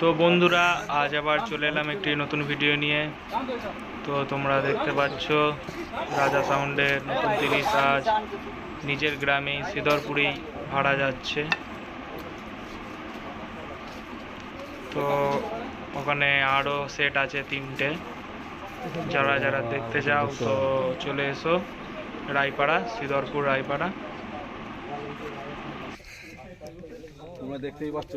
তো বন্ধুরা, আজ আবার চলে এলাম একটি নতুন ভিডিও নিয়ে। তো তোমরা দেখতে পাচ্ছ, রাজা সাউন্ডের নতুন জিনিস আজ নিজের গ্রামে সিদরপুরেই ভাড়া যাচ্ছে। তো ওখানে আরও সেট আছে তিনটে। যারা যারা দেখতে চাও, তো চলে এসো। রায়পাড়া, সিদরপুর রায়পাড়া। তোমরা দেখতেই পাচ্ছ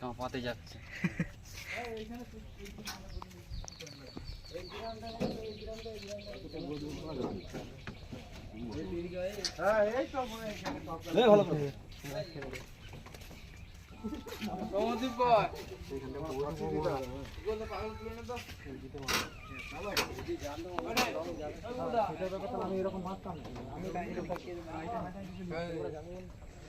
কাঁপাতে যাচ্ছে এই ভালো করে